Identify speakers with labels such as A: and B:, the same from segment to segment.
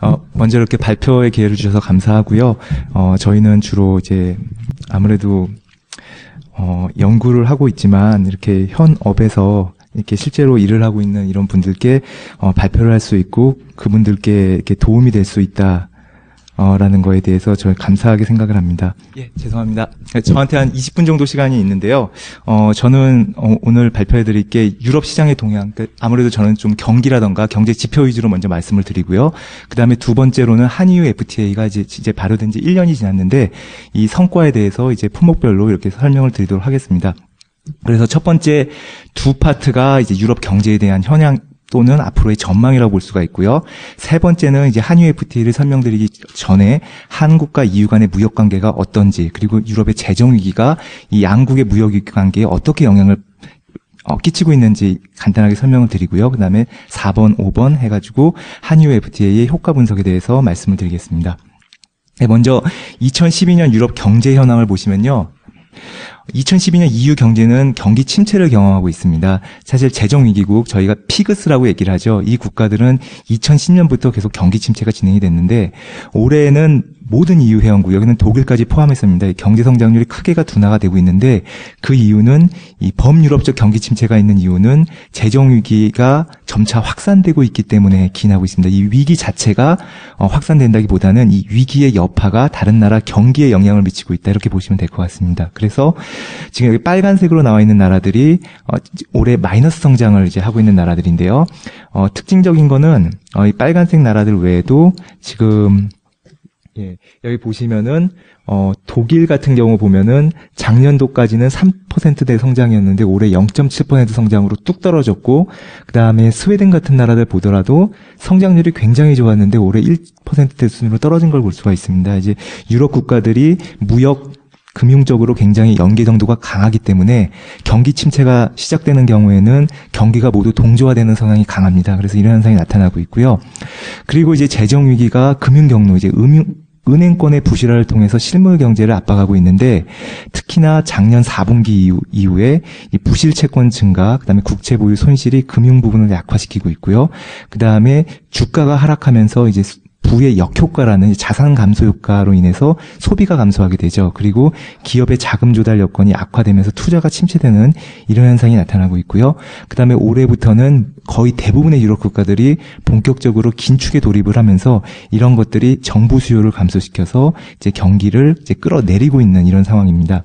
A: 어, 먼저 이렇게 발표의 기회를 주셔서 감사하고요. 어, 저희는 주로 이제 아무래도 어, 연구를 하고 있지만 이렇게 현 업에서 이렇게 실제로 일을 하고 있는 이런 분들께 어, 발표를 할 수 있고 그분들께 이렇게 도움이 될 수 있다. 어, 라는 거에 대해서 저희 감사하게 생각을 합니다. 예, 죄송합니다. 저한테 한 20분 정도 시간이 있는데요. 어, 저는 어, 오늘 발표해 드릴 게 유럽 시장의 동향. 그 아무래도 저는 좀 경기라던가 경제 지표 위주로 먼저 말씀을 드리고요. 그 다음에 두 번째로는 한EU FTA가 이제, 이제 발효된 지 1년이 지났는데 이 성과에 대해서 이제 품목별로 이렇게 설명을 드리도록 하겠습니다. 그래서 첫 번째 두 파트가 이제 유럽 경제에 대한 현황 또는 앞으로의 전망이라고 볼 수가 있고요. 세 번째는 이제 한유 FTA를 설명드리기 전에 한국과 EU 간의 무역 관계가 어떤지 그리고 유럽의 재정 위기가 이 양국의 무역 관계에 어떻게 영향을 어, 끼치고 있는지 간단하게 설명을 드리고요. 그 다음에 4번, 5번 해가지고 한유 FTA의 효과 분석에 대해서 말씀을 드리겠습니다. 네, 먼저 2012년 유럽 경제 현황을 보시면요. 2012년 EU 경제는 경기 침체를 경험하고 있습니다. 사실 재정 위기국 저희가 피그스라고 얘기를 하죠. 이 국가들은 2010년부터 계속 경기 침체가 진행이 됐는데 올해는 모든 EU 회원국 여기는 독일까지 포함했습니다. 경제 성장률이 크게가 둔화가 되고 있는데 그 이유는 이 범유럽적 경기 침체가 있는 이유는 재정 위기가 점차 확산되고 있기 때문에 기인하고 있습니다. 이 위기 자체가 어, 확산된다기보다는 이 위기의 여파가 다른 나라 경기에 영향을 미치고 있다 이렇게 보시면 될 것 같습니다. 그래서 지금 여기 빨간색으로 나와 있는 나라들이 어, 올해 마이너스 성장을 이제 하고 있는 나라들인데요. 어, 특징적인 거는 이 빨간색 나라들 외에도 지금 예, 여기 보시면은 어, 독일 같은 경우 보면은 작년도까지는 3%대 성장이었는데 올해 0.7% 성장으로 뚝 떨어졌고 그 다음에 스웨덴 같은 나라들 보더라도 성장률이 굉장히 좋았는데 올해 1%대 수준으로 떨어진 걸 볼 수가 있습니다. 이제 유럽 국가들이 무역 금융적으로 굉장히 연계 정도가 강하기 때문에 경기 침체가 시작되는 경우에는 경기가 모두 동조화되는 성향이 강합니다. 그래서 이런 현상이 나타나고 있고요. 그리고 이제 재정 위기가 금융 경로 이제 음융 은행권의 부실화를 통해서 실물 경제를 압박하고 있는데 특히나 작년 4분기 이후, 이후 에 이 부실 채권 증가, 그다음에 국채 보유 손실이 금융 부분을 약화시키고 있고요. 그다음에 주가가 하락하면서 이제 부의 역효과라는 자산 감소 효과로 인해서 소비가 감소하게 되죠. 그리고 기업의 자금 조달 여건이 악화되면서 투자가 침체되는 이런 현상이 나타나고 있고요. 그다음에 올해부터는 거의 대부분의 유럽 국가들이 본격적으로 긴축에 돌입을 하면서 이런 것들이 정부 수요를 감소시켜서 이제 경기를 이제 끌어내리고 있는 이런 상황입니다.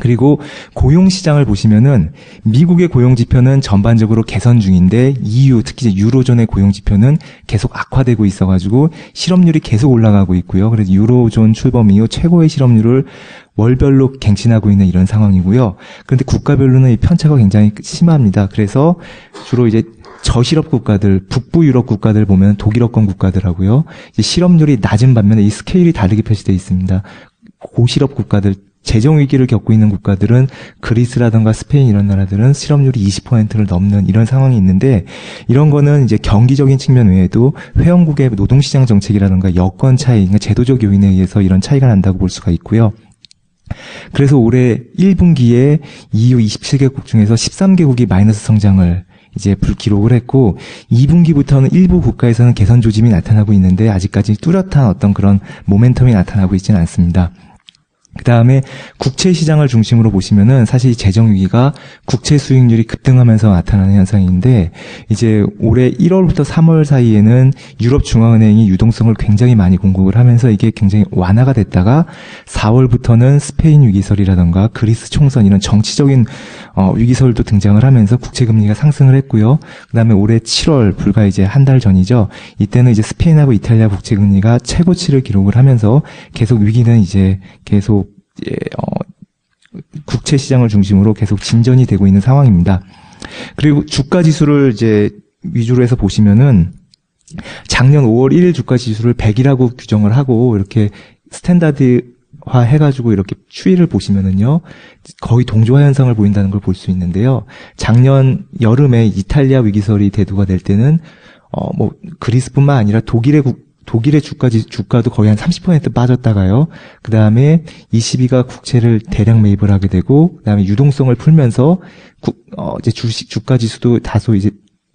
A: 그리고 고용 시장을 보시면은 미국의 고용 지표는 전반적으로 개선 중인데 EU 특히 유로존의 고용 지표는 계속 악화되고 있어 가지고 실업률이 계속 올라가고 있고요. 그래서 유로존 출범 이후 최고의 실업률을 월별로 갱신하고 있는 이런 상황이고요. 그런데 국가별로는 이 편차가 굉장히 심합니다. 그래서 주로 이제 저실업 국가들, 북부 유럽 국가들 보면 독일어권 국가들하고요. 실업률이 낮은 반면에 이 스케일이 다르게 표시되어 있습니다. 고실업 국가들 재정 위기를 겪고 있는 국가들은 그리스라든가 스페인 이런 나라들은 실업률이 20%를 넘는 이런 상황이 있는데 이런 거는 이제 경기적인 측면 외에도 회원국의 노동시장 정책이라든가 여건 차이, 그러니까 제도적 요인에 의해서 이런 차이가 난다고 볼 수가 있고요. 그래서 올해 1분기에 EU 27개국 중에서 13개국이 마이너스 성장을 이제 불기록을 했고 2분기부터는 일부 국가에서는 개선 조짐이 나타나고 있는데 아직까지 뚜렷한 어떤 그런 모멘텀이 나타나고 있지는 않습니다. 그 다음에 국채 시장을 중심으로 보시면은 사실 재정 위기가 국채 수익률이 급등하면서 나타나는 현상인데 이제 올해 1월부터 3월 사이에는 유럽 중앙은행이 유동성을 굉장히 많이 공급을 하면서 이게 굉장히 완화가 됐다가 4월부터는 스페인 위기설이라던가 그리스 총선 이런 정치적인 어, 위기설도 등장을 하면서 국채 금리가 상승을 했고요. 그다음에 올해 7월 불과 이제 한 달 전이죠. 이때는 이제 스페인하고 이탈리아 국채 금리가 최고치를 기록을 하면서 계속 위기는 이제 계속 예, 어, 국채 시장을 중심으로 계속 진전이 되고 있는 상황입니다. 그리고 주가 지수를 이제 위주로 해서 보시면은 작년 5월 1일 주가 지수를 100이라고 규정을 하고 이렇게 스탠다드화 해가지고 이렇게 추이를 보시면은요 거의 동조화 현상을 보인다는 걸 볼 수 있는데요. 작년 여름에 이탈리아 위기설이 대두가 될 때는 어 뭐 그리스뿐만 아니라 독일의 국, 독일의 주가지, 주가도 거의 한 30% 빠졌다가요. 그 다음에 22가 국채를 대량 매입을 하게 되고, 그 다음에 유동성을 풀면서 국, 어, 이제 주식, 주가 지수도 다소 이제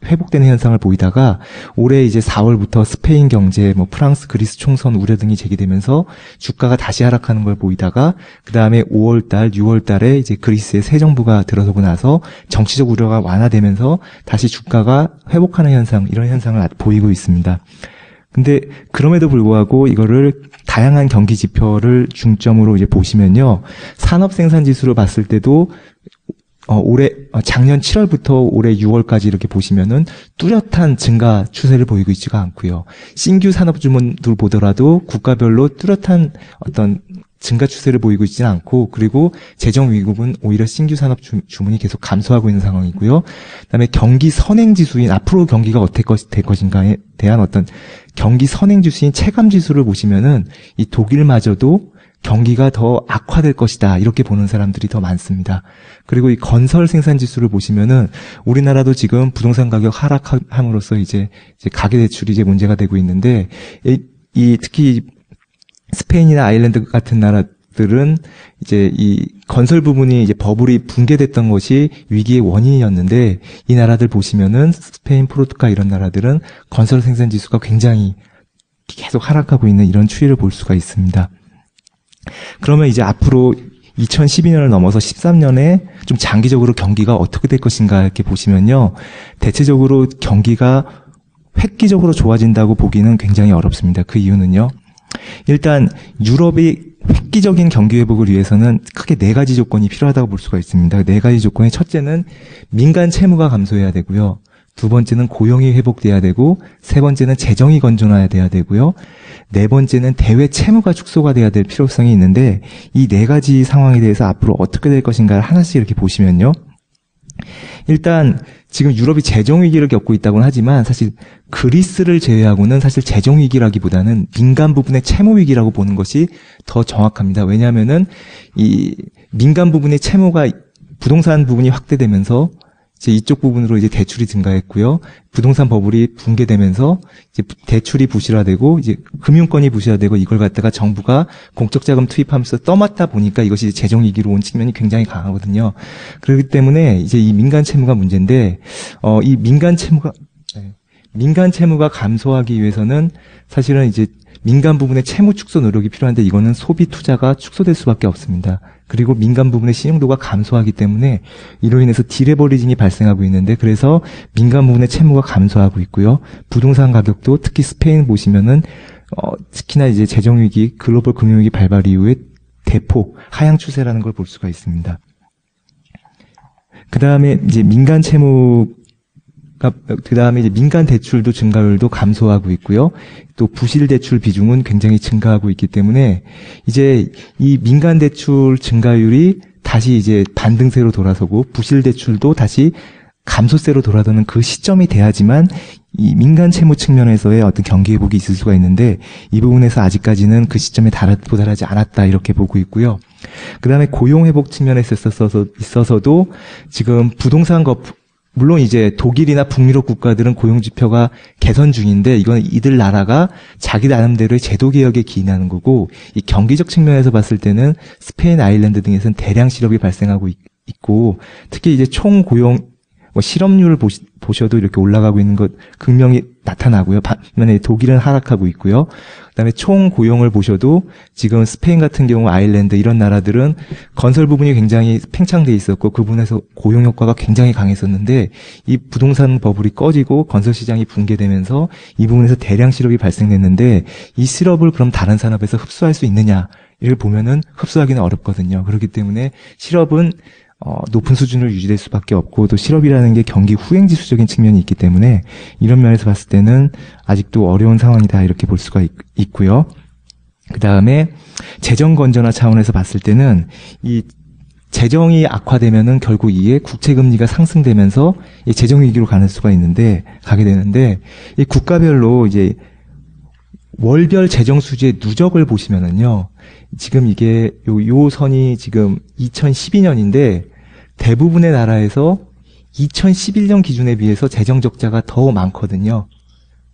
A: 회복되는 현상을 보이다가 올해 이제 4월부터 스페인 경제, 뭐 프랑스, 그리스 총선 우려 등이 제기되면서 주가가 다시 하락하는 걸 보이다가 그 다음에 5월달, 6월달에 이제 그리스의 새 정부가 들어서고 나서 정치적 우려가 완화되면서 다시 주가가 회복하는 현상 이런 현상을 보이고 있습니다. 근데 그럼에도 불구하고 이거를 다양한 경기 지표를 중점으로 이제 보시면요. 산업 생산 지수로 봤을 때도 어, 올해 어, 작년 7월부터 올해 6월까지 이렇게 보시면은 뚜렷한 증가 추세를 보이고 있지가 않고요. 신규 산업 주문들 보더라도 국가별로 뚜렷한 어떤 증가 추세를 보이고 있지는 않고 그리고 재정 위급은 오히려 신규 산업 주, 문이 계속 감소하고 있는 상황이고요. 그다음에 경기 선행 지수인 앞으로 경기가 어떻게 될 것인가에 대한 어떤 경기 선행 지수인 체감 지수를 보시면은 이 독일마저도 경기가 더 악화될 것이다 이렇게 보는 사람들이 더 많습니다. 그리고 이 건설 생산 지수를 보시면은 우리나라도 지금 부동산 가격 하락함으로써 이제, 이제 가계 대출이 이제 문제가 되고 있는데 이, 이 특히 스페인이나 아일랜드 같은 나라들은 이제 이 건설 부분이 이제 버블이 붕괴됐던 것이 위기의 원인이었는데 이 나라들 보시면은 스페인, 포르투갈 이런 나라들은 건설 생산 지수가 굉장히 계속 하락하고 있는 이런 추이를 볼 수가 있습니다. 그러면 이제 앞으로 2012년을 넘어서 13년에 좀 장기적으로 경기가 어떻게 될 것인가 이렇게 보시면요. 대체적으로 경기가 획기적으로 좋아진다고 보기는 굉장히 어렵습니다. 그 이유는요. 일단 유럽이 획기적인 경기 회복을 위해서는 크게 네 가지 조건이 필요하다고 볼 수가 있습니다. 네 가지 조건의 첫째는 민간 채무가 감소해야 되고요. 두 번째는 고용이 회복돼야 되고 세 번째는 재정이 건전해야 돼야 되고요. 네 번째는 대외 채무가 축소가 돼야 될 필요성이 있는데 이 네 가지 상황에 대해서 앞으로 어떻게 될 것인가를 하나씩 이렇게 보시면요. 일단 지금 유럽이 재정 위기를 겪고 있다고는 하지만 사실 그리스를 제외하고는 사실 재정 위기라기보다는 민간 부분의 채무 위기라고 보는 것이 더 정확합니다. 왜냐하면은 이 민간 부분의 채무가 부동산 부분이 확대되면서 이제 이쪽 부분으로 이제 대출이 증가했고요. 부동산 버블이 붕괴되면서 이제 대출이 부실화되고 이제 금융권이 부실화되고 이걸 갖다가 정부가 공적 자금 투입하면서 떠맡다 보니까 이것이 재정 위기로 온 측면이 굉장히 강하거든요. 그렇기 때문에 이제 이 민간 채무가 문제인데 어 이 민간 채무가 네. 민간 채무가 감소하기 위해서는 사실은 이제 민간 부분의 채무 축소 노력이 필요한데 이거는 소비 투자가 축소될 수밖에 없습니다. 그리고 민간 부분의 신용도가 감소하기 때문에 이로 인해서 디레버리징이 발생하고 있는데 그래서 민간 부분의 채무가 감소하고 있고요. 부동산 가격도 특히 스페인 보시면은 어, 특히나 이제 재정 위기, 글로벌 금융 위기 발발 이후에 대폭 하향 추세라는 걸 볼 수가 있습니다. 그 다음에 이제 민간 채무 그 다음에 민간 대출도 증가율도 감소하고 있고요. 또 부실 대출 비중은 굉장히 증가하고 있기 때문에 이제 이 민간 대출 증가율이 다시 이제 반등세로 돌아서고 부실 대출도 다시 감소세로 돌아서는 그 시점이 돼야지만 이 민간 채무 측면에서의 어떤 경기 회복이 있을 수가 있는데 이 부분에서 아직까지는 그 시점에 도달하지 않았다 이렇게 보고 있고요. 그 다음에 고용 회복 측면에서 있어서 있어서도 지금 부동산 거품 물론 이제 독일이나 북유럽 국가들은 고용 지표가 개선 중인데 이건 이들 나라가 자기 나름대로의 제도 개혁에 기인하는 거고 이 경기적 측면에서 봤을 때는 스페인, 아일랜드 등에서는 대량 실업이 발생하고 있, 고 특히 이제 총 고용 뭐 실업률을 보시, 보셔도 이렇게 올라가고 있는 것 극명히 나타나고요. 반면에 독일은 하락하고 있고요. 그다음에 총 고용을 보셔도 지금 스페인 같은 경우 아일랜드 이런 나라들은 건설 부분이 굉장히 팽창돼 있었고 그 부분에서 고용 효과가 굉장히 강했었는데 이 부동산 버블이 꺼지고 건설 시장이 붕괴되면서 이 부분에서 대량 실업이 발생됐는데 이 실업을 그럼 다른 산업에서 흡수할 수 있느냐 이를 보면은 흡수하기는 어렵거든요. 그렇기 때문에 실업은 어, 높은 수준을 유지될 수밖에 없고 또 실업이라는 게 경기 후행지수적인 측면이 있기 때문에 이런 면에서 봤을 때는 아직도 어려운 상황이다 이렇게 볼 수가 있, 고요. 그 다음에 재정 건전화 차원에서 봤을 때는 이 재정이 악화되면은 결국 이에 국채 금리가 상승되면서 이 재정 위기로 가는 수가 있는데 가게 되는데 이 국가별로 이제 월별 재정 수지의 누적을 보시면은요. 지금 이게 요, 요 선이 지금 2012년인데 대부분의 나라에서 2011년 기준에 비해서 재정 적자가 더 많거든요.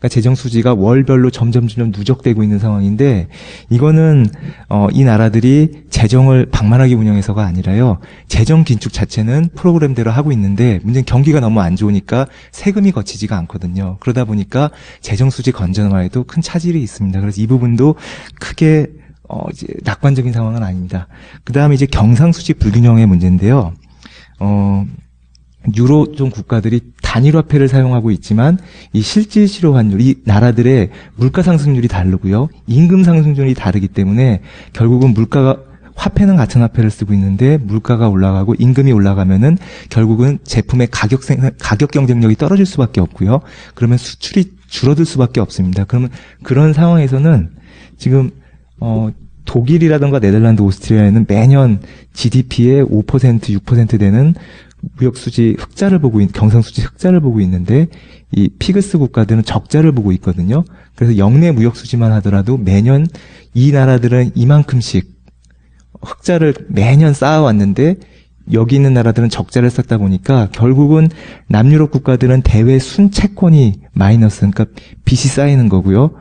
A: 그러니까 재정 수지가 월별로 점점 점점 누적되고 있는 상황인데 이거는 어, 이 나라들이 재정을 방만하게 운영해서가 아니라요. 재정 긴축 자체는 프로그램대로 하고 있는데 문제는 경기가 너무 안 좋으니까 세금이 거치지가 않거든요. 그러다 보니까 재정 수지 건전화에도 큰 차질이 있습니다. 그래서 이 부분도 크게 어, 이제 낙관적인 상황은 아닙니다. 그 다음에 이제 경상수지 불균형의 문제인데요. 어, 유로존 국가들이 단일화폐를 사용하고 있지만 이 실질 실효 환율, 이 나라들의 물가 상승률이 다르고요. 임금 상승률이 다르기 때문에 결국은 물가가 화폐는 같은 화폐를 쓰고 있는데 물가가 올라가고 임금이 올라가면은 결국은 제품의 가격 생 가격 경쟁력이 떨어질 수밖에 없고요. 그러면 수출이 줄어들 수밖에 없습니다. 그러면 그런 상황에서는 지금 어 독일이라든가 네덜란드, 오스트리아에는 매년 GDP의 5% 6% 되는 무역 수지 흑자를 보고 있, 경상 수지 흑자를 보고 있는데 이 피그스 국가들은 적자를 보고 있거든요. 그래서 영내 무역 수지만 하더라도 매년 이 나라들은 이만큼씩 흑자를 매년 쌓아왔는데 여기 있는 나라들은 적자를 쌓다 보니까 결국은 남유럽 국가들은 대외 순채권이 마이너스 그러니까 빚이 쌓이는 거고요.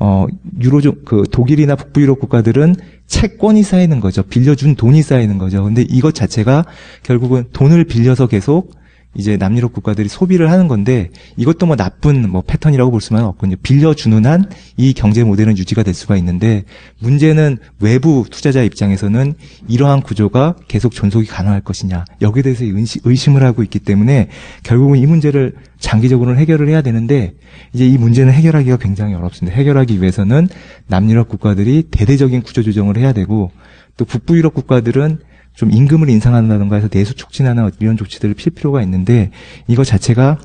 A: 어 유로존 그 독일이나 북부 유럽 국가들은 채권이 쌓이는 거죠. 빌려준 돈이 쌓이는 거죠. 근데 이것 자체가 결국은 돈을 빌려서 계속 이제 남유럽 국가들이 소비를 하는 건데 이것도 뭐 나쁜 뭐 패턴이라고 볼 수는 없군요. 빌려주는 한 이 경제 모델은 유지가 될 수가 있는데 문제는 외부 투자자 입장에서는 이러한 구조가 계속 존속이 가능할 것이냐 여기에 대해서 의심을 하고 있기 때문에 결국은 이 문제를 장기적으로는 해결을 해야 되는데 이제 이 문제는 해결하기가 굉장히 어렵습니다. 해결하기 위해서는 남유럽 국가들이 대대적인 구조 조정을 해야 되고 또 북부 유럽 국가들은 좀 임금을 인상한다던가 해서 내수 촉진하는 이런 조치들을 필 필요가 있는데 이거 자체가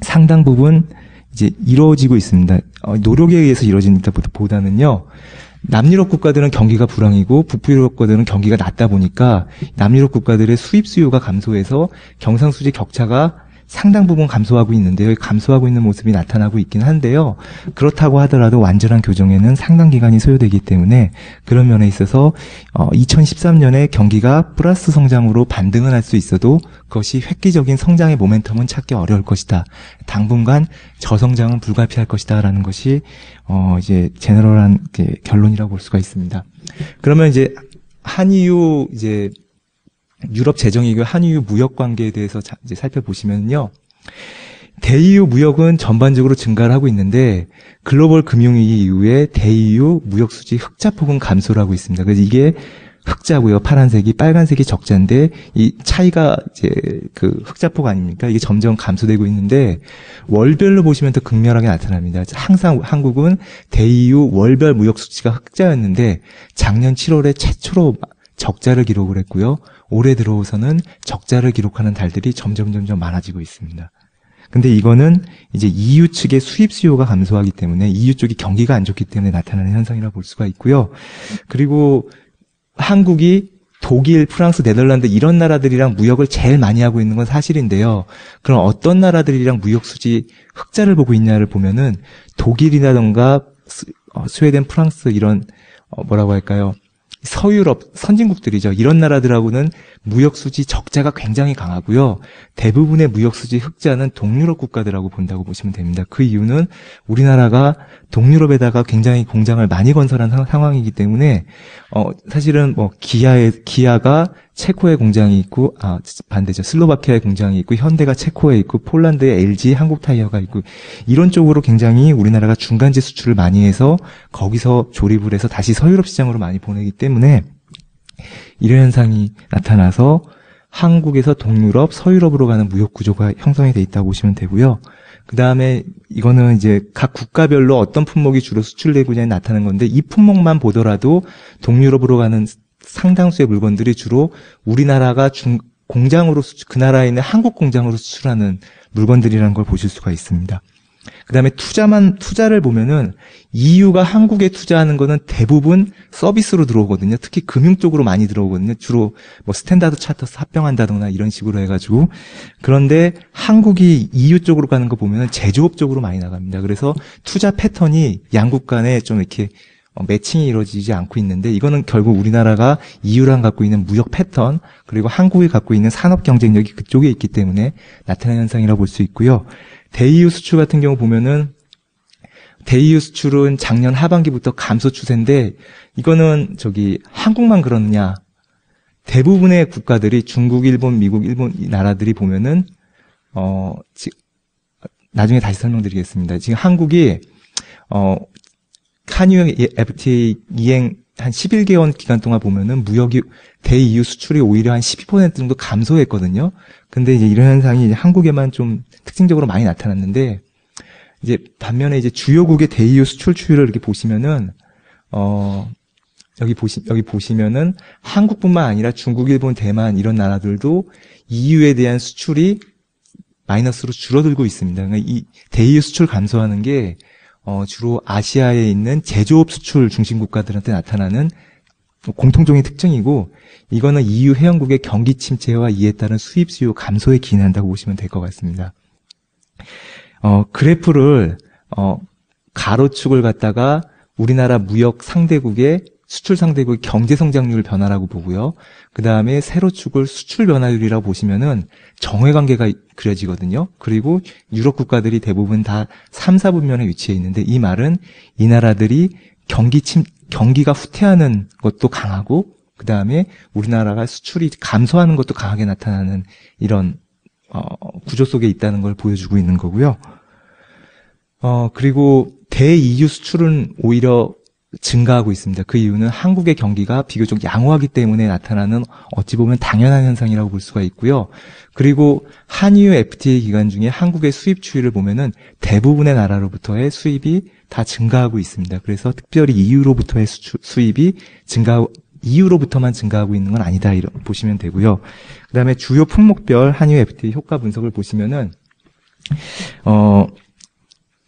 A: 상당 부분 이제 이루어지고 있습니다. 어, 노력에 의해서 이루어진다 보다는요. 남유럽 국가들은 경기가 불황이고 북부 유럽 국가들은 경기가 낮다 보니까 남유럽 국가들의 수입 수요가 감소해서 경상수지 격차가 상당 부분 감소하고 있는데요. 감소하고 있는 모습이 나타나고 있긴 한데요. 그렇다고 하더라도 완전한 교정에는 상당 기간이 소요되기 때문에 그런 면에 있어서 어, 2013년에 경기가 플러스 성장으로 반등은 할 수 있어도 그것이 획기적인 성장의 모멘텀은 찾기 어려울 것이다. 당분간 저성장은 불가피할 것이다라는 것이 어, 이제 제너럴한 결론이라고 볼 수가 있습니다. 그러면 이제 한이유 이제 유럽 재정이익 한유 무역 관계에 대해서 자, 이제 살펴보시면요. 대이유 무역은 전반적으로 증가를 하고 있는데 글로벌 금융위기 이후에 대이유 무역 수지 흑자 폭은 감소를 하고 있습니다. 그래서 이게 흑자고요. 파란색이 빨간색이 적자인데 이 차이가 이제 그 흑자폭 아닙니까? 이게 점점 감소되고 있는데 월별로 보시면 더 극렬하게 나타납니다. 항상 한국은 대이유 월별 무역 수치가 흑자였는데 작년 7월에 최초로 적자를 기록을 했고요. 올해 들어서는 적자를 기록하는 달들이 점점 점점 많아지고 있습니다. 근데 이거는 이제 EU 측의 수입 수요가 감소하기 때문에 EU 쪽이 경기가 안 좋기 때문에 나타나는 현상이라고 볼 수가 있고요. 그리고 한국이 독일, 프랑스, 네덜란드 이런 나라들이랑 무역을 제일 많이 하고 있는 건 사실인데요. 그럼 어떤 나라들이랑 무역 수지 흑자를 보고 있냐를 보면은 독일이라던가 어, 스웨덴, 프랑스 이런 어, 뭐라고 할까요? 서유럽 선진국들이죠. 이런 나라들하고는 무역 수지 적자가 굉장히 강하고요. 대부분의 무역 수지 흑자는 동유럽 국가들하고 본다고 보시면 됩니다. 그 이유는 우리나라가 동유럽에다가 굉장히 공장을 많이 건설한 상황이기 때문에 어 사실은 뭐 기아의 기아가 체코에 공장이 있고 아 반대죠 슬로바키아에 공장이 있고 현대가 체코에 있고 폴란드에 LG 한국 타이어가 있고 이런 쪽으로 굉장히 우리나라가 중간재 수출을 많이 해서 거기서 조립을 해서 다시 서유럽 시장으로 많이 보내기 때문에 이런 현상이 나타나서 한국에서 동유럽, 서유럽으로 가는 무역 구조가 형성이 돼 있다고 보시면 되고요. 그 다음에 이거는 이제 각 국가별로 어떤 품목이 주로 수출되고냐에 나타나는 건데 이 품목만 보더라도 동유럽으로 가는 상당수의 물건들이 주로 우리나라가 중, 공장으로 수출, 그 나라에 있는 한국 공장으로 수출하는 물건들이라는 걸 보실 수가 있습니다. 그 다음에 투자만, 투자를 보면은 EU가 한국에 투자하는 거는 대부분 서비스로 들어오거든요. 특히 금융 쪽으로 많이 들어오거든요. 주로 뭐 스탠다드 차터스 합병한다거나 이런 식으로 해가지고. 그런데 한국이 EU 쪽으로 가는 거 보면은 제조업 쪽으로 많이 나갑니다. 그래서 투자 패턴이 양국 간에 좀 이렇게 어, 매칭이 이루어지지 않고 있는데 이거는 결국 우리나라가 EU랑 갖고 있는 무역 패턴 그리고 한국이 갖고 있는 산업 경쟁력이 그쪽에 있기 때문에 나타나는 현상이라고 볼수 있고요. 대이유 수출 같은 경우 보면은 대유 수출은 작년 하반기부터 감소 추세인데 이거는 저기 한국만 그러느냐? 대부분의 국가들이 중국, 일본, 미국, 일본 이 나라들이 보면은 어 지, 나중에 다시 설명드리겠습니다. 지금 한국이 어 한유 FTA 이행 한 11개월 기간 동안 보면은 무역이 대EU 수출이 오히려 한 12% 정도 감소했거든요. 근데 이제 이런 현상이 이제 한국에만 좀 특징적으로 많이 나타났는데 이제 반면에 이제 주요국의 대EU 수출 추이를 이렇게 보시면은 어 여기 보시 여기 보시면은 한국뿐만 아니라 중국, 일본, 대만 이런 나라들도 EU에 대한 수출이 마이너스로 줄어들고 있습니다. 그러니까 이 대EU 수출 감소하는 게 어, 주로 아시아에 있는 제조업 수출 중심 국가들한테 나타나는 공통적인 특징이고 이거는 EU 회원국의 경기 침체와 이에 따른 수입 수요 감소에 기인한다고 보시면 될 것 같습니다. 어, 그래프를 어, 가로축을 갖다가 우리나라 무역 상대국의 수출 상대국 경제 성장률 변화라고 보고요. 그 다음에 세로 축을 수출 변화율이라고 보시면은 정회 관계가 그려지거든요. 그리고 유럽 국가들이 대부분 다 3, 4분면에 위치해 있는데 이 말은 이 나라들이 경기 침, 경기가 후퇴하는 것도 강하고 그 다음에 우리나라가 수출이 감소하는 것도 강하게 나타나는 이런 어, 구조 속에 있다는 걸 보여주고 있는 거고요. 어, 그리고 대EU 수출은 오히려 증가하고 있습니다. 그 이유는 한국의 경기가 비교적 양호하기 때문에 나타나는 어찌 보면 당연한 현상이라고 볼 수가 있고요. 그리고 한EU FTA 기간 중에 한국의 수입 추이를 보면은 대부분의 나라로부터의 수입이 다 증가하고 있습니다. 그래서 특별히 EU로부터의 수입이 증가 EU로부터만 증가하고 있는 건 아니다 이런 보시면 되고요. 그다음에 주요 품목별 한유 FTA 효과 분석을 보시면은 어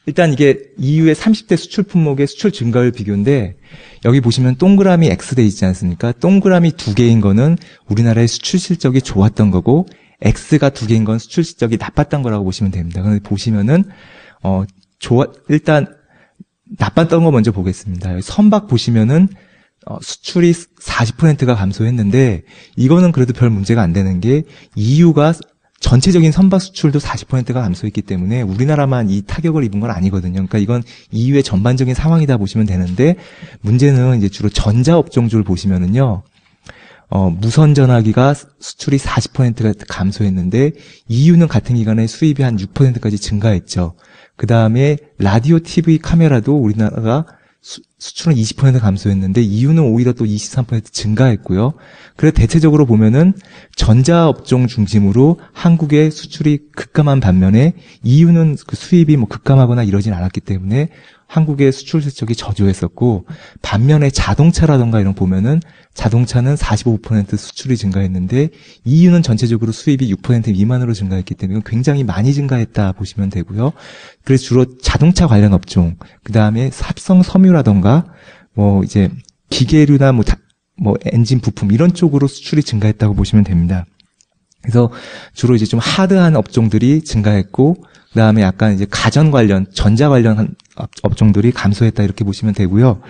A: 일단 이게 EU의 30대 수출 품목의 수출 증가율 비교인데 여기 보시면 동그라미 X돼 있지 않습니까? 동그라미 두 개인 거는 우리나라의 수출 실적이 좋았던 거고 X가 두 개인 건 수출 실적이 나빴던 거라고 보시면 됩니다. 그런데 보시면은 어 좋아 일단 나빴던 거 먼저 보겠습니다. 선박 보시면은 어, 수출이 40%가 감소했는데 이거는 그래도 별 문제가 안 되는 게 EU가 전체적인 선박 수출도 40%가 감소했기 때문에 우리나라만 이 타격을 입은 건 아니거든요. 그러니까 이건 EU의 전반적인 상황이다 보시면 되는데 문제는 이제 주로 전자 업종주를 보시면은요. 어, 무선 전화기가 수출이 40%가 감소했는데 EU는 같은 기간에 수입이 한 6%까지 증가했죠. 그 다음에 라디오, TV, 카메라도 우리나라가 수, 출은 20% 감소했는데 이유는 오히려 또 23% 증가했고요. 그래서 대체적으로 보면은 전자업종 중심으로 한국의 수출이 급감한 반면에 이유는 그 수입이 뭐 급감하거나 이러진 않았기 때문에 한국의 수출 실적이 저조했었고 반면에 자동차라던가 이런 보면은 자동차는 45% 수출이 증가했는데 EU는 전체적으로 수입이 6% 미만으로 증가했기 때문에 굉장히 많이 증가했다 보시면 되고요. 그래서 주로 자동차 관련 업종, 그 다음에 삽성 섬유라던가 뭐 이제 기계류나 뭐, 다, 뭐 엔진 부품 이런 쪽으로 수출이 증가했다고 보시면 됩니다. 그래서 주로 이제 좀 하드한 업종들이 증가했고 그 다음에 약간 이제 가전 관련, 전자 관련 업종들이 감소했다 이렇게 보시면 되고요.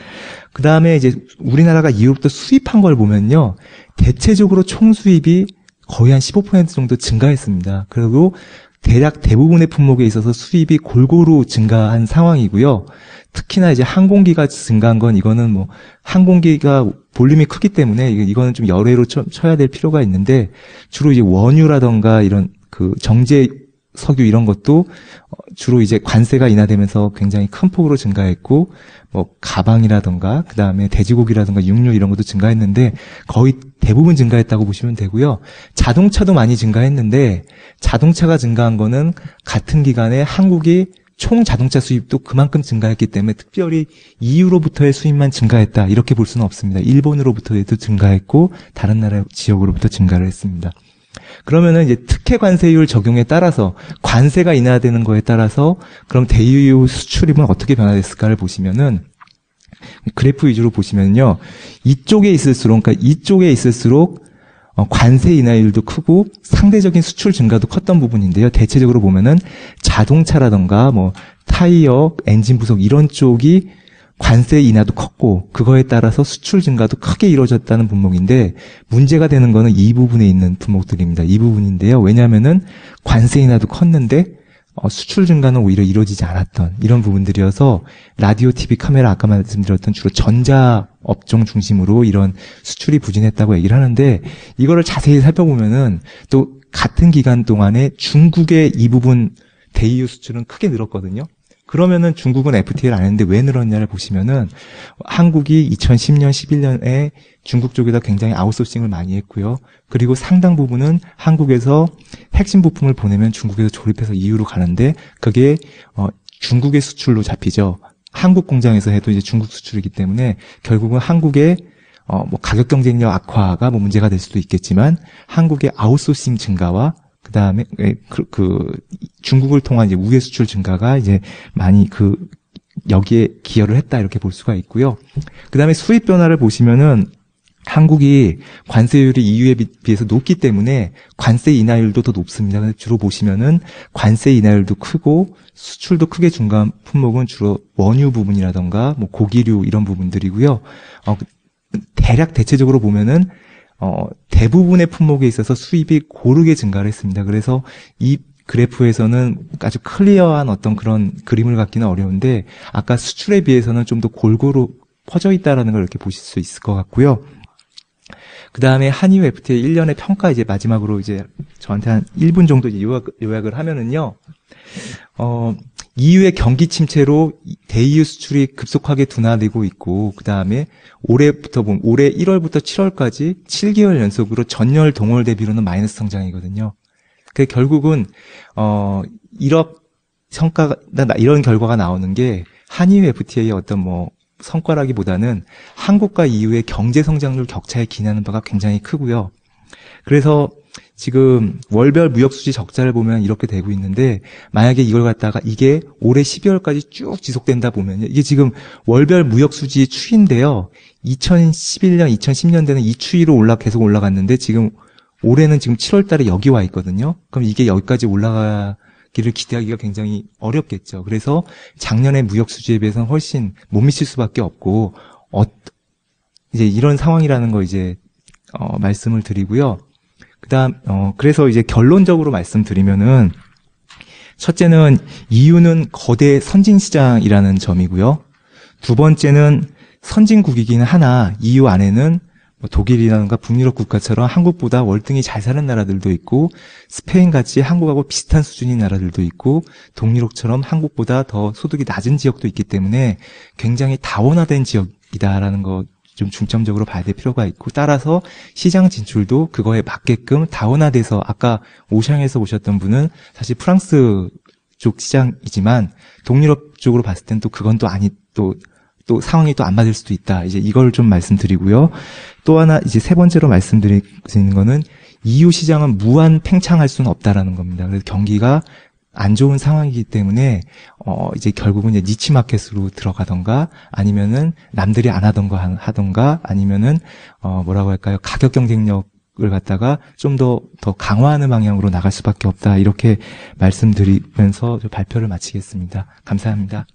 A: 그 다음에 이제 우리나라가 이후부터 수입한 걸 보면요. 대체적으로 총 수입이 거의 한 15% 정도 증가했습니다. 그리고 대략 대부분의 품목에 있어서 수입이 골고루 증가한 상황이고요. 특히나 이제 항공기가 증가한 건 이거는 뭐 항공기가 볼륨이 크기 때문에 이거는 좀 열애로 쳐야 될 필요가 있는데 주로 이제 원유라던가 이런 그 정제 석유 이런 것도 어, 주로 이제 관세가 인하되면서 굉장히 큰 폭으로 증가했고 뭐 가방이라던가 그다음에 돼지고기라던가 육류 이런 것도 증가했는데 거의 대부분 증가했다고 보시면 되고요. 자동차도 많이 증가했는데 자동차가 증가한 거는 같은 기간에 한국이 총 자동차 수입도 그만큼 증가했기 때문에 특별히 EU로부터의 수입만 증가했다 이렇게 볼 수는 없습니다. 일본으로부터도 증가했고 다른 나라 지역으로부터 증가를 했습니다. 그러면은 이제 특혜 관세율 적용에 따라서 관세가 인하되는 거에 따라서 그럼 대유 수출입은 어떻게 변화됐을까를 보시면은 그래프 위주로 보시면요. 이쪽에 있을수록 그러니까 이쪽에 있을수록 어, 관세 인하율도 크고 상대적인 수출 증가도 컸던 부분인데요. 대체적으로 보면은 자동차라던가 뭐 타이어, 엔진 부속 이런 쪽이 관세 인하도 컸고 그거에 따라서 수출 증가도 크게 이루어졌다는 분목인데 문제가 되는 거는 이 부분에 있는 분목들입니다. 이 부분인데요. 왜냐하면은 관세 인하도 컸는데 어, 수출 증가는 오히려 이루어지지 않았던 이런 부분들이어서 라디오, TV, 카메라 아까 말씀드렸던 주로 전자 업종 중심으로 이런 수출이 부진했다고 얘기를 하는데 이거를 자세히 살펴보면은 또 같은 기간 동안에 중국의 이 부분 대이유 수출은 크게 늘었거든요. 그러면은 중국은 FTA를 안 했는데 왜 늘었냐를 보시면은 한국이 2010년, 11년에 중국 쪽에다 굉장히 아웃소싱을 많이 했고요. 그리고 상당 부분은 한국에서 핵심 부품을 보내면 중국에서 조립해서 EU로 가는데 그게 어, 중국의 수출로 잡히죠. 한국 공장에서 해도 이제 중국 수출이기 때문에 결국은 한국의 어, 뭐 가격 경쟁력 악화가 뭐 문제가 될 수도 있겠지만 한국의 아웃소싱 증가와 그 다음에 그, 그 중국을 통한 이제 우회 수출 증가가 이제 많이 그 여기에 기여를 했다 이렇게 볼 수가 있고요. 그 다음에 수입 변화를 보시면은 한국이 관세율이 EU에 비해서 높기 때문에 관세 인하율도 더 높습니다. 주로 보시면은 관세 인하율도 크고 수출도 크게 증가한 품목은 주로 원유 부분이라던가 뭐 고기류 이런 부분들이고요. 어, 대략 대체적으로 보면은 어, 대부분의 품목에 있어서 수입이 고르게 증가를 했습니다. 그래서 이 그래프에서는 아주 클리어한 어떤 그런 그림을 갖기는 어려운데 아까 수출에 비해서는 좀 더 골고루 퍼져 있다라는 걸 이렇게 보실 수 있을 것 같고요. 그 다음에 한의우 FTA 1년의 평가 이제 마지막으로 이제 저한테 한 1분 정도 요약, 요약을 하면은요, 어, EU의 경기 침체로 대EU 수출이 급속하게 둔화되고 있고 그 다음에 올해부터 보면 올해 1월부터 7월까지 7개월 연속으로 전월 동월 대비로는 마이너스 성장이거든요. 그 결국은 어 1억 성과가 이런 결과가 나오는 게 한일 FTA의 어떤 뭐 성과라기보다는 한국과 EU의 경제 성장률 격차에 기인하는 바가 굉장히 크고요. 그래서 지금 월별 무역 수지 적자를 보면 이렇게 되고 있는데 만약에 이걸 갖다가 이게 올해 12월까지 쭉 지속된다 보면 이게 지금 월별 무역 수지 추인데요. 2011년, 2010년대는 이 추이로 올라 계속 올라갔는데 지금 올해는 지금 7월 달에 여기 와 있거든요. 그럼 이게 여기까지 올라가 기를 기대하기가 굉장히 어렵겠죠. 그래서 작년의 무역 수지에 비해서는 훨씬 못 미칠 수밖에 없고 어, 이제 이런 상황이라는 거 이제 어, 말씀을 드리고요. 그다음 어 그래서 이제 결론적으로 말씀드리면은 첫째는 이유는 거대 선진 시장이라는 점이고요. 두 번째는 선진국이기는 하나 EU 안에는 뭐 독일이라든가 북유럽 국가처럼 한국보다 월등히 잘 사는 나라들도 있고 스페인 같이 한국하고 비슷한 수준인 나라들도 있고 동유럽처럼 한국보다 더 소득이 낮은 지역도 있기 때문에 굉장히 다원화된 지역이다라는 거 좀 중점적으로 봐야 될 필요가 있고 따라서 시장 진출도 그거에 맞게끔 다원화돼서 아까 오샹에서 오셨던 분은 사실 프랑스 쪽 시장이지만 동유럽 쪽으로 봤을 땐 또 그건 또 아니 또또 상황이 또 안 맞을 수도 있다. 이제 이걸 좀 말씀드리고요. 또 하나 이제 세 번째로 말씀드리는 거는 EU 시장은 무한 팽창할 수는 없다라는 겁니다. 그래서 경기가 안 좋은 상황이기 때문에 어 이제 결국은 이제 니치 마켓으로 들어가던가 아니면은 남들이 안 하던 거 하던가 아니면은 어 뭐라고 할까요 가격 경쟁력 을 갖다가 좀더더 강화하는 방향으로 나갈 수밖에 없다 이렇게 말씀드리면서 발표를 마치겠습니다. 감사합니다.